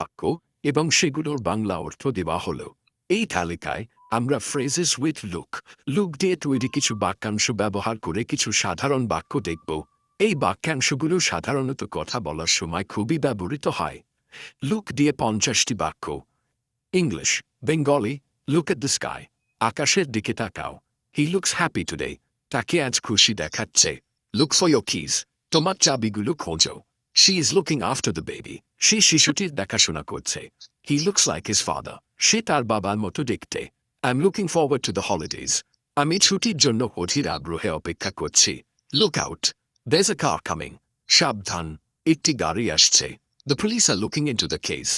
বাক্য এবং সেগুলোর বাংলা অর্থ দেওয়া হল। এই তালিকায় আমরা ফ্রেজেস উইথ লুক লুক দিয়ে তৈরি কিছু বাক্যাংশ ব্যবহার করে কিছু সাধারণ বাক্য দেখব। এই বাক্যাংশগুলো সাধারণত কথা বলার সময় খুবই ব্যবহৃত হয়। লুক দিয়ে পঞ্চাশটি বাক্য। English Bengali look at the sky আকাশের দিকে তাকাও। হি লুকস হ্যাপি টুডে তাকে আজ খুশি দেখাচ্ছে। লুক ফর ইয়োর কিজ তোমার চাবিগুলো খোঁজো। She is looking after the baby সে শিশুটির দেখাশোনা করছে। He looks like his father সে তার বাবার মতো দেখতে। I am looking forward to the holidays আমি ছুটির জন্য অধীর আগ্রহে অপেক্ষা করছি। Look out there's a car coming সাবধান। একটি গাড়ি আসছে। The police are looking into the the case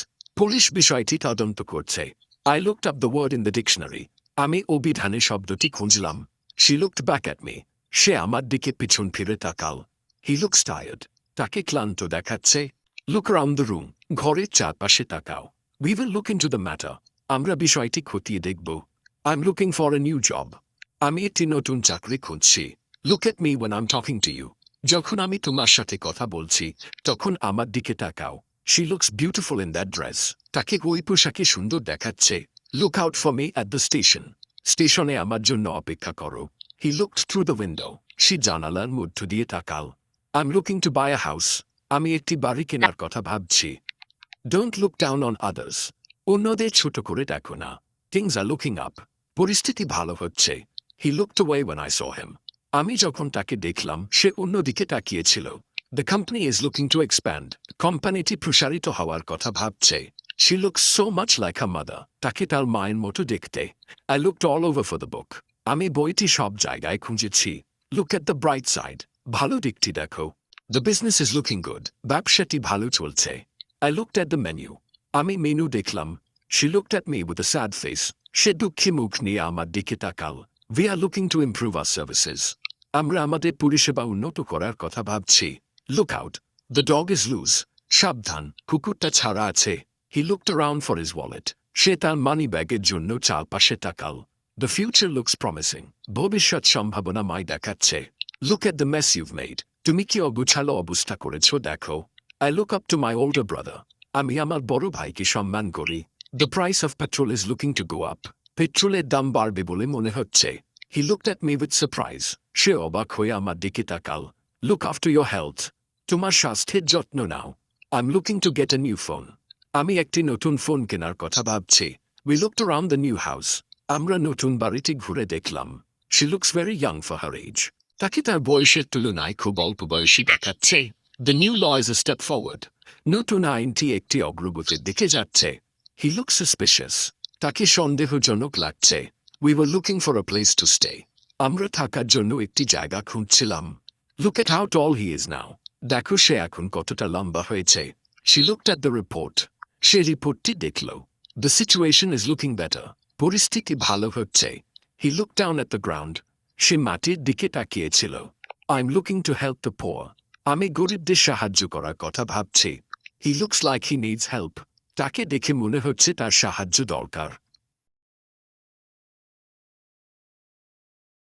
police বিষয়টি তদন্ত করছে। I looked up the word in the dictionary আমি অভিধানে শব্দটি খুঁজলাম। She looked back at me সে আমার দিকে পিছন ফিরে তাকাল। হি লুকস টায়ার্ড তাকে ক্লান্ত দেখাচ্ছে। লুক রাউন্ড দ্য রুম ঘরের চারপাশে তাকাও। We will look into the the matter আমরা বিষয়টি খতিয়ে দেখব। I am looking for a new job আমি একটি নতুন চাকরি খুঁজছি। Look at me when I am talking to you যখন আমি তোমার সাথে কথা বলছি, তখন আমার দিকে তাকাও। She looks beautiful in that dress তাকে ওই পোশাকে সুন্দর দেখাচ্ছে। Look out for me at the station স্টেশনে আমার জন্য অপেক্ষা করো। He looked through the window সে জানালার মধ্য দিয়ে তাকাল। Am looking to buy a house আমি একটি বাড়ি কেনার কথা ভাবছি। Don't look down on others অন্যদের ছোট করে দেখো না। থিংস আর লুকিং আপ পরিস্থিতি ভালো হচ্ছে। He looked away when I saw him আমি যখন তাকে দেখলাম, সে অন্যদিকে তাকিয়েছিল। The company is looking to expand কোম্পানিটি প্রসারিত হওয়ার কথা ভাবছে। She look so much like a mother তাকে তার মায়ের মতো দেখতে। I looked all over for the book আমি বইটি সব জায়গায় খুঁজেছি। Look at the bright side ভালো দিকটি দেখো। The business is looking good ব্যবসাটি ভালো চলছে। I looked at the menu আমি মেনু দেখলাম। She looked at me with a sad face সে দুঃখী মুখ নিয়ে আমার দিকে তাকাল। We are looking to improve our services আমরা আমাদের পরিষেবা উন্নত করার কথা ভাবছি। Look out the dog is loose সাবধান। কুকুরটা ছাড়া আছে। He looked around for his wallet সে তার মানি ব্যাগের জন্য চারপাশে তাকাল। দ্য ফিউচার লুকস প্রমিসিং ভবিষ্যৎ সম্ভাবনা মাই দেখাচ্ছে। look at the mess you've made তুমি কি অগুছালো অবস্থা করেছ দেখো I look up to my older brother আমি আমার বড় ভাইকে সম্মান করি the price of petrol is looking to go up পেট্রোলের দাম বাড়বে বলে মনে হচ্ছে he looked at me with surprise সে অবাক হয়ে আমার দিকে তাকাল লুক আফটার ইয়োর হেলথ তোমার স্বাস্থ্যের যত্ন নাও I am looking to get a new phone আমি একটি নতুন ফোন কেনার কথা ভাবছি we looked around the new house আমরা নতুন বাড়িটি ঘুরে দেখলাম she looks very young for her age তাকে তার বয়সের তুলনায় খুব অল্প বয়সী দেখাচ্ছে। The new law is a step forward নতুন আইনটি একটি অগ্রগতির দিকে যাচ্ছে। হি লুক সাসপিশিয়াস তাকে সন্দেহজনক লাগছে। We were looking for a place to stay আমরা থাকার জন্য একটি জায়গা খুঁজছিলাম। Look at how tall he is now দেখো সে এখন কতটা লম্বা হয়েছে। She looked at the report সে রিপোর্টটি দেখল। The situation is looking better পরিস্থিতি ভালো হচ্ছে। He look down at the ground সে মাটির দিকে তাকিয়েছিল। I am looking to help the poor আমি গরিবদের সাহায্য করার কথা ভাবছি। He looks like he needs help তাকে দেখে মনে হচ্ছে তার সাহায্য দরকার।